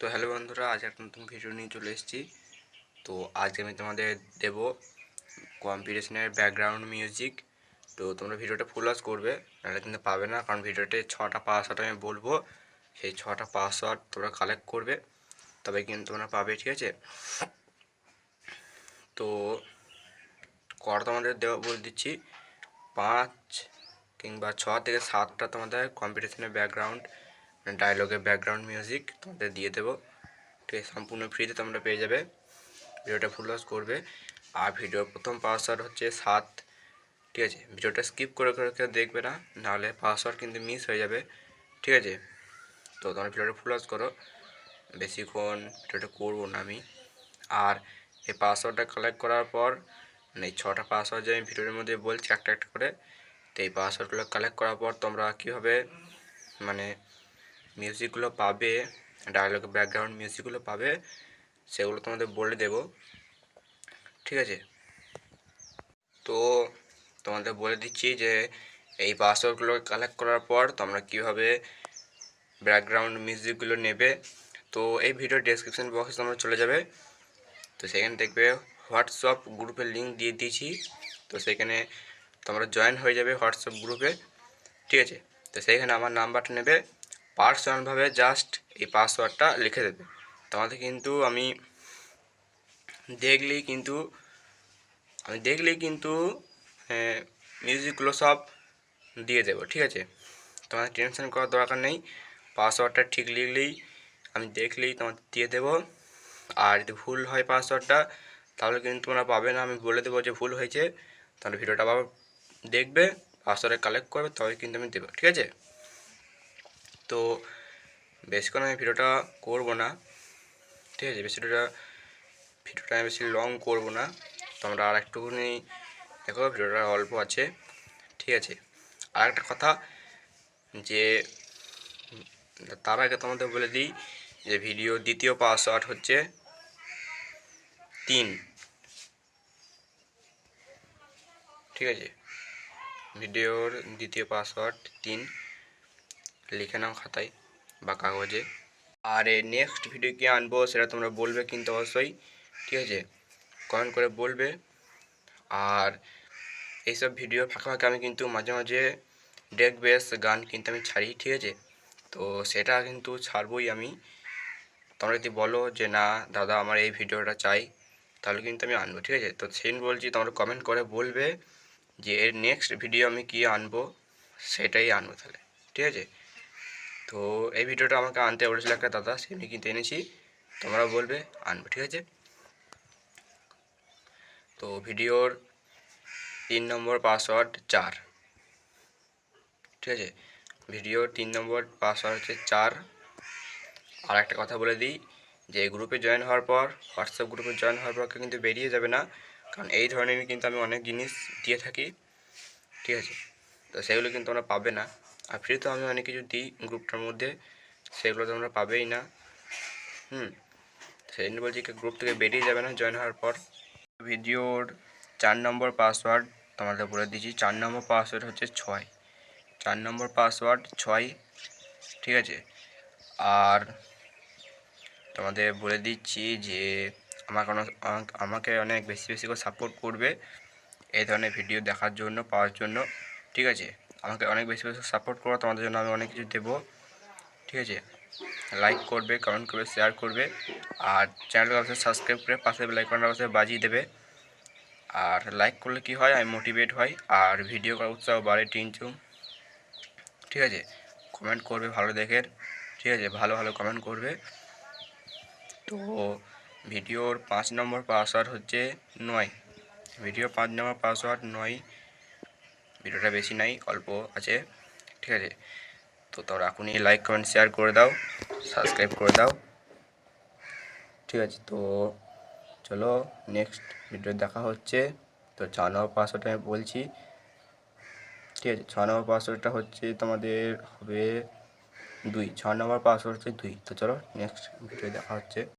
তো হ্যালো বন্ধুরা, আজ একটা নতুন ভিডিও নিয়ে চলে এসেছি। তো আজকে আমি তোমাদের দেব কম্পিটিশনের ব্যাকগ্রাউন্ড মিউজিক তো তোমরা ভিডিওটা ফুল ওয়াচ করবে, নাহলে কিন্তু পাবে না, কারণ ভিডিওতে ছটা পাসওয়ার্ড আমি বলব। সেই ছটা পাসওয়ার্ড তোমরা কালেক্ট করবে, তবে কিন্তু তোমরা পাবে, ঠিক আছে? তো কর তোমাদের দেওয়া বলে দিচ্ছি। পাঁচ কিংবা ছ থেকে সাতটা তোমাদের কম্পিটিশনের ব্যাকগ্রাউন্ড ডায়লগের ব্যাকগ্রাউন্ড মিউজিক তোমাদের দিয়ে দেবো। ঠিক আছে, সম্পূর্ণ ফ্রিতে তোমরা পেয়ে যাবে। ভিডিওটা ফুল ওয়াচ করবে। আর ভিডিওর প্রথম পাসওয়ার্ড হচ্ছে সাত। ঠিক আছে, ভিডিওটা স্কিপ করে করে কেউ দেখবে না, নাহলে পাসওয়ার্ড কিন্তু মিস হয়ে যাবে। ঠিক আছে, তো তোমরা ভিডিওটা ফুল ওয়াচ করো। বেশিক্ষণ ভিডিওটা করব না আমি। আর এই পাসওয়ার্ডটা কালেক্ট করার পর মানে এই ছটা পাসওয়ার্ড যে আমি ভিডিওর মধ্যে বলছি, একটা একটা করে, তো এই পাসওয়ার্ডগুলো কালেক্ট করার পর তোমরা কীভাবে মানে মিউজিকগুলো পাবে ডায়লগ ব্যাকগ্রাউন্ড মিউজিকগুলো পাবে, সেগুলো তোমাদের বলে দেব। ঠিক আছে? তো তোমাদের বলে দিচ্ছি যে, এই পাসওয়ার্ডগুলো কালেক্ট করার পর তোমরা কীভাবে ব্যাকগ্রাউন্ড মিউজিকগুলো নেবে। তো এই ভিডিও ডেসক্রিপশন বক্সে তোমরা চলে যাবে। তো সেখানে দেখবে হোয়াটসঅ্যাপ গ্রুপের লিঙ্ক দিয়ে দিয়েছি। তো সেখানে তোমরা জয়েন হয়ে যাবে হোয়াটসঅ্যাপ গ্রুপে ঠিক আছে? তো সেইখানে আমার নাম্বারটা নেবে। পার্সোনালভাবে জাস্ট এই পাসওয়ার্ডটা লিখে দেবে। তোমাদের কিন্তু আমি দেখলেই কিন্তু, আমি দেখলেই কিন্তু মিউজিকগুলো সব দিয়ে দেবো, ঠিক আছে? তোমাদের টেনশন করার দরকার নেই। পাসওয়ার্ডটা ঠিক লিখলেই, আমি দেখলেই তোমাদের দিয়ে দেবো। আর যদি ভুল হয় পাসওয়ার্ডটা তাহলে কিন্তু তোমরা পাবে না, আমি বলে দেবো যে ভুল হয়েছে। তাহলে ভিডিওটা আবার দেখবে পাসওয়ার্ডে কালেক্ট করবে তবে কিন্তু আমি দেবো, ঠিক আছে? তো বেশিক্ষণ আমি ভিডিওটা করব না। ঠিক আছে ভিডিওটা ভিডিওটা আমি বেশি লং করব না। তোমরা আর একটুখানি দেখো, ভিডিওটা অল্প আছে। ঠিক আছে আর একটা কথা যে, তার আগে তোমাদের বলে দিই যে ভিডিও দ্বিতীয় পাসওয়ার্ড হচ্ছে তিন। ঠিক আছে ভিডিওর দ্বিতীয় পাসওয়ার্ড তিন। লিখে নাও খাতায় বা কাগজে। আর এই নেক্সট ভিডিও কি আনব সেটা তোমরা বলবে কিন্তু অবশ্যই, ঠিক আছে? কমেন্ট করে বলবে। আর এইসব ভিডিও ফাঁকা ফাঁকা আমি কিন্তু মাঝে মাঝে ডেক বেস গান কিন্তু আমি ছাড়ি, ঠিক আছে? তো সেটা কিন্তু ছাড়বই আমি। তোমরা যদি বলো যে না, দাদা আমার এই ভিডিওটা চাই, তাহলে কিন্তু আমি আনব, ঠিক আছে? তো সেই বলছি তোমরা কমেন্ট করে বলবে যে এর নেক্সট ভিডিও আমি কী আনব, সেটাই আনব তাহলে, ঠিক আছে? তো এই ভিডিওটা আমাকে আনতে বলেছিল একটা দাদা সেমনি কিন্তু এনেছি। তোমরা বলবে, আনবে, ঠিক আছে? তো ভিডিওর তিন নম্বর পাসওয়ার্ড চার। ঠিক আছে? ভিডিওর তিন নম্বর পাসওয়ার্ড হচ্ছে চার। আর একটা কথা বলে দিই, যে গ্রুপে জয়েন হওয়ার পর হোয়াটসঅ্যাপ গ্রুপে জয়েন হওয়ার পর কিন্তু বেরিয়ে যাবে না। কারণ এই ধরনের কিন্তু আমি অনেক জিনিস দিয়ে থাকি, ঠিক আছে? তো সেগুলো কিন্তু তোমরা পাবে না। আর ফ্রিতেও আমি অনেক কিছু দিই গ্রুপটার মধ্যে, সেগুলো তোমরা পাবেই না। হুম সেই জন্য বলছি গ্রুপ থেকে বেরিয়ে যাবে না জয়েন হওয়ার পর। ভিডিওর চার নম্বর পাসওয়ার্ড তোমাদের বলে দিচ্ছি চার নম্বর পাসওয়ার্ড হচ্ছে ছয়। চার নম্বর পাসওয়ার্ড ছয়, ঠিক আছে? আর তোমাদের বলে দিচ্ছি যে আমাকে অনেক আমাকে অনেক বেশি বেশি করে সাপোর্ট করবে এই ধরনের ভিডিও দেখার জন্য, পাওয়ার জন্য, ঠিক আছে? আমাকে অনেক বেশি বেশি সাপোর্ট করো, তোমাদের জন্য আমি অনেক কিছু দেবো। ঠিক আছে? লাইক করবে কমেন্ট করবে শেয়ার করবে। আর চ্যানেলকে অবশ্যই সাবস্ক্রাইব করে পাশে বেলাইকনটা অবশ্যই বাজিয়ে দেবে। আর লাইক করলে কি হয়? আমি মোটিভেট হয় আর ভিডিও করার উৎসাহ বাড়ে টিনচুম ঠিক আছে? কমেন্ট করবে ভালো দেখে। ঠিক আছে? ভালো ভালো কমেন্ট করবে। তো ভিডিওর পাঁচ নম্বর পাসওয়ার্ড হচ্ছে নয়। ভিডিও পাঁচ নম্বর পাসওয়ার্ড নয়। ভিডিওটা বেশি নাই, অল্প আছে, ঠিক আছে? তো তোমরা এখনই লাইক কমেন্ট শেয়ার করে দাও সাবস্ক্রাইব করে দাও, ঠিক আছে? তো চলো নেক্সট ভিডিও দেখা হচ্ছে। তো ছ নম্বর পাসওয়ার্ডটা আমি বলছি, ঠিক আছে? ছ নম্বর পাসওয়ার্ডটা হচ্ছে তোমাদের হবে দুই, ছ নম্বর পাসওয়ার্ড হচ্ছে দুই। তো চলো নেক্সট ভিডিও দেখা হচ্ছে।